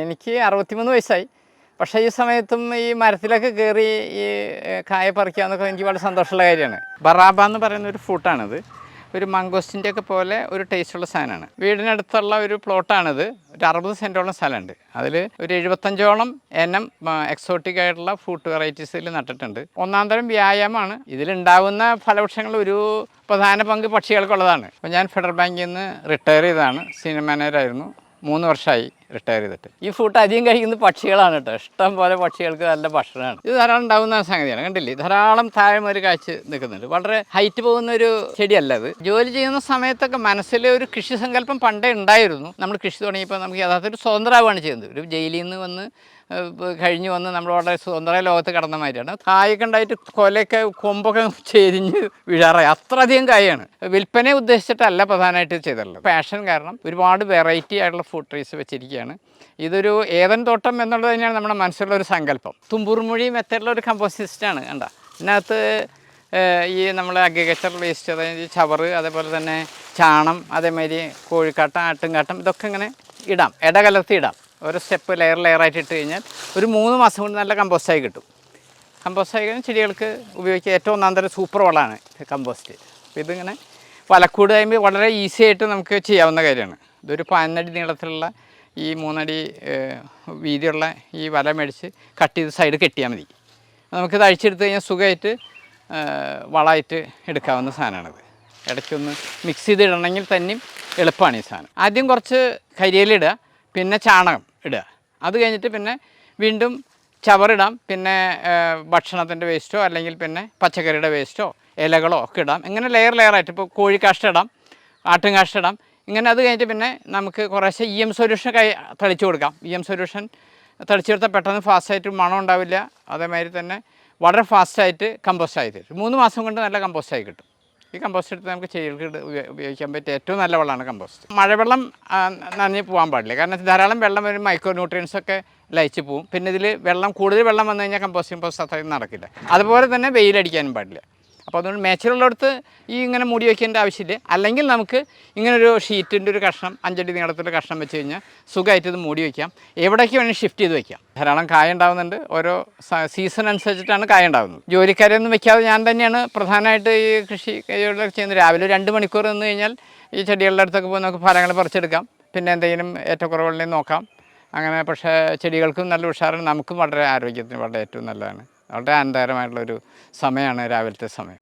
എനിക്ക് അറുപത്തിമൂന്ന് വയസ്സായി. പക്ഷേ ഈ സമയത്തും ഈ മരത്തിലൊക്കെ കയറി ഈ കായ പറിക്കുക എന്നൊക്കെ എനിക്ക് വളരെ സന്തോഷമുള്ള കാര്യമാണ്. ബറാബ എന്ന് പറയുന്ന ഒരു ഫ്രൂട്ടാണിത്. ഒരു മംഗോസ്റ്റിന്റെ ഒക്കെ പോലെ ഒരു ടേസ്റ്റുള്ള സാധനമാണ്. വീടിനടുത്തുള്ള ഒരു പ്ലോട്ടാണിത്. ഒരു അറുപത് സെന്റോളം സ്ഥലമുണ്ട്. അതിൽ ഒരു എഴുപത്തഞ്ചോളം എനം എക്സോട്ടിക് ആയിട്ടുള്ള ഫ്രൂട്ട് വെറൈറ്റീസിൽ നട്ടിട്ടുണ്ട്. ഒന്നാം തരം വ്യായാമമാണ്. ഇതിലുണ്ടാവുന്ന ഫലവൃക്ഷങ്ങൾ ഒരു പ്രധാന പങ്ക് പക്ഷികൾക്കുള്ളതാണ്. അപ്പോൾ ഞാൻ ഫെഡറൽ ബാങ്കിൽ നിന്ന് റിട്ടയർ ചെയ്തതാണ്. സീനിയർ മാനേജറായിരുന്നു മൂന്ന് വർഷമായി റിട്ടയർ ചെയ്തിട്ട്. ഈ ഫുഡ് അധികം കഴിക്കുന്നത് പക്ഷികളാണ് കേട്ടോ ഇഷ്ടം പോലെ പക്ഷികൾക്ക് നല്ല ഭക്ഷണമാണ്. ഇത് ധാരാളം ഉണ്ടാകുന്ന സംഗതിയാണ്. കണ്ടില്ലേ? ധാരാളം താഴ്മ കാഴ്ച നിൽക്കുന്നുണ്ട്. വളരെ ഹൈറ്റ് പോകുന്ന ഒരു ചെടിയല്ല അത്. ജോലി ചെയ്യുന്ന സമയത്തൊക്കെ മനസ്സിൽ ഒരു കൃഷി സങ്കല്പം പണ്ടേ ഉണ്ടായിരുന്നു. നമ്മൾ കൃഷി തുടങ്ങിയപ്പോൾ നമുക്ക് യഥാർത്ഥ ഒരു സ്വതന്ത്രമാവുകയാണ് ചെയ്യുന്നത്. ഒരു ജയിലിൽ നിന്ന് വന്ന് കഴിഞ്ഞ് വന്ന് നമ്മൾ വളരെ സ്വതന്ത്ര ലോകത്ത് കടന്ന മാതിരിയാണ്. കായൊക്കെ ഉണ്ടായിട്ട് കൊലയൊക്കെ കൊമ്പൊക്കെ ചെരിഞ്ഞ് വീഴാറായി. അത്രയധികം കായാണ്. വിൽപ്പനയെ ഉദ്ദേശിച്ചിട്ടല്ല പ്രധാനമായിട്ട് ചെയ്തിട്ടുള്ളത്. ഫാഷൻ കാരണം ഒരുപാട് വെറൈറ്റി ആയിട്ടുള്ള ഫുഡ് ട്രീസ് വെച്ചിരിക്കുകയാണ്. ഇതൊരു ഏതൻ തോട്ടം എന്നുള്ളത് തന്നെയാണ് നമ്മുടെ മനസ്സിലുള്ള ഒരു സങ്കല്പം. തുമ്പൂർമൊഴി മെത്തേഡിലുള്ള ഒരു കമ്പോസിസ്റ്റാണ് കണ്ട? ഇതിനകത്ത് ഏഹ്, ഈ നമ്മൾ അഗ്രികൾച്ചർ വേസ്റ്റ് അതായത് ചവറ് അതേപോലെ തന്നെ ചാണം അതേമാതിരി കോഴിക്കാട്ടം ആട്ടുംകാട്ടം ഇതൊക്കെ ഇങ്ങനെ ഇടാം. ഇടകലർത്തി ഇടാം. ഓരോ സ്റ്റെപ്പ് ലെയർ ലെയറായിട്ട് ഇട്ട് കഴിഞ്ഞാൽ ഒരു മൂന്ന് മാസം കൊണ്ട് നല്ല കമ്പോസ്റ്റായി കിട്ടും. കമ്പോസ്റ്റായി കഴിഞ്ഞാൽ ചെടികൾക്ക് ഉപയോഗിക്കുക ഏറ്റവും ഒന്നാം തരം സൂപ്പർ വളമാണ് കമ്പോസ്റ്റ് അപ്പോൾ ഇതിങ്ങനെ വലക്കൂട് കഴിയുമ്പോൾ വളരെ ഈസി ആയിട്ട് നമുക്ക് ചെയ്യാവുന്ന കാര്യമാണ്. ഇതൊരു പതിനടി നീളത്തിലുള്ള ഈ മൂന്നടി വീതിയുള്ള ഈ വല മേടിച്ച് കട്ട് ചെയ്ത് സൈഡ് കെട്ടിയാൽ മതി. നമുക്കിത് അഴിച്ചെടുത്ത് കഴിഞ്ഞാൽ സുഖമായിട്ട് വളമായിട്ട് എടുക്കാവുന്ന സാധനമാണിത്. ഇടയ്ക്കൊന്ന് മിക്സ് ചെയ്ത് ഇടണമെങ്കിൽ തന്നെയും എളുപ്പമാണ് ഈ സാധനം. ആദ്യം കുറച്ച് കരിയിലിടുക പിന്നെ ചാണകം ഇടുക. അത് കഴിഞ്ഞിട്ട് പിന്നെ വീണ്ടും ചവറിടാം. പിന്നെ ഭക്ഷണത്തിന്റെ വേസ്റ്റോ അല്ലെങ്കിൽ പിന്നെ പച്ചക്കറിയുടെ വേസ്റ്റോ ഇലകളോ ഒക്കെ ഇടാം. ഇങ്ങനെ ലെയർ ലെയറായിട്ട് ഇപ്പോൾ കോഴിക്കാഷ്ടം ഇടാം ആട്ടും കാഷ്ടം ഇങ്ങനെ അത് കഴിഞ്ഞിട്ട് പിന്നെ നമുക്ക് കുറേശ്ശെ ഇ എം സൊല്യൂഷൻ കൈ തളിച്ചു കൊടുക്കാം. ഇ എം സൊല്യൂഷൻ തളിച്ചു കൊടുത്താൽ പെട്ടെന്ന് ഫാസ്റ്റായിട്ട് മണം ഉണ്ടാവില്ല. അതേമാതിരി തന്നെ വളരെ ഫാസ്റ്റായിട്ട് കമ്പോസ്റ്റ് ആയി തരും. മൂന്ന് മാസം കൊണ്ട് നല്ല കമ്പോസ്റ്റ് ആയി കിട്ടും. ഈ കമ്പോസ്റ്റ് എടുത്ത് നമുക്ക് ചെടികൾക്ക് ഉപയോഗിക്കാൻ പറ്റിയ ഏറ്റവും നല്ല വെള്ളമാണ് കമ്പോസ്റ്റ് മഴവെള്ളം നനഞ്ഞ് പോകാൻ പാടില്ല. കാരണം ധാരാളം വെള്ളം വരും മൈക്രോ ന്യൂട്രിയൻസ് ഒക്കെ ലയിച്ച് പോവും. പിന്നെ ഇതിൽ വെള്ളം കൂടുതൽ വെള്ളം വന്നു കഴിഞ്ഞാൽ കമ്പോസ്റ്റിംഗ് പ്രോസസ് അത്രയും നടക്കില്ല. അതുപോലെ തന്നെ വെയിലടിക്കാനും പാടില്ല. അപ്പോൾ അതുകൊണ്ട് മേച്ചിലുള്ളിടത്ത് ഈ ഇങ്ങനെ മൂടി വയ്ക്കേണ്ട ആവശ്യമില്ല. അല്ലെങ്കിൽ നമുക്ക് ഇങ്ങനൊരു ഷീറ്റിന്റെ ഒരു കഷ്ണം അഞ്ചടി നീളത്തിന്റെ കഷ്ണം വെച്ച് കഴിഞ്ഞാൽ സുഖമായിട്ട് ഇത് മൂടി വയ്ക്കാം. എവിടേക്ക് വേണമെങ്കിൽ ഷിഫ്റ്റ് ചെയ്ത് വയ്ക്കാം. ധാരാളം കായ ഉണ്ടാകുന്നുണ്ട് ഓരോ സീസൺ അനുസരിച്ചിട്ടാണ് കായ ഉണ്ടാകുന്നത് ജോലിക്കാരെയൊന്നും വെക്കാതെ ഞാൻ തന്നെയാണ് പ്രധാനമായിട്ട് ഈ കൃഷി ചെയ്യുന്നത്. രാവിലെ രണ്ട് മണിക്കൂർ നിന്ന് കഴിഞ്ഞാൽ ഈ ചെടികളുടെ അടുത്തൊക്കെ പോയി നമുക്ക് ഫലങ്ങൾ പറിച്ചെടുക്കാം. പിന്നെ എന്തെങ്കിലും ഏറ്റക്കുറവുകളിൽ നോക്കാം. അങ്ങനെ പക്ഷേ ചെടികൾക്കും നല്ല ഉഷാറാണ്. നമുക്കും വളരെ ആരോഗ്യത്തിന് വളരെ ഏറ്റവും നല്ലതാണ്. വളരെ ആനന്ദകരമായിട്ടുള്ളൊരു സമയമാണ് രാവിലത്തെ സമയം.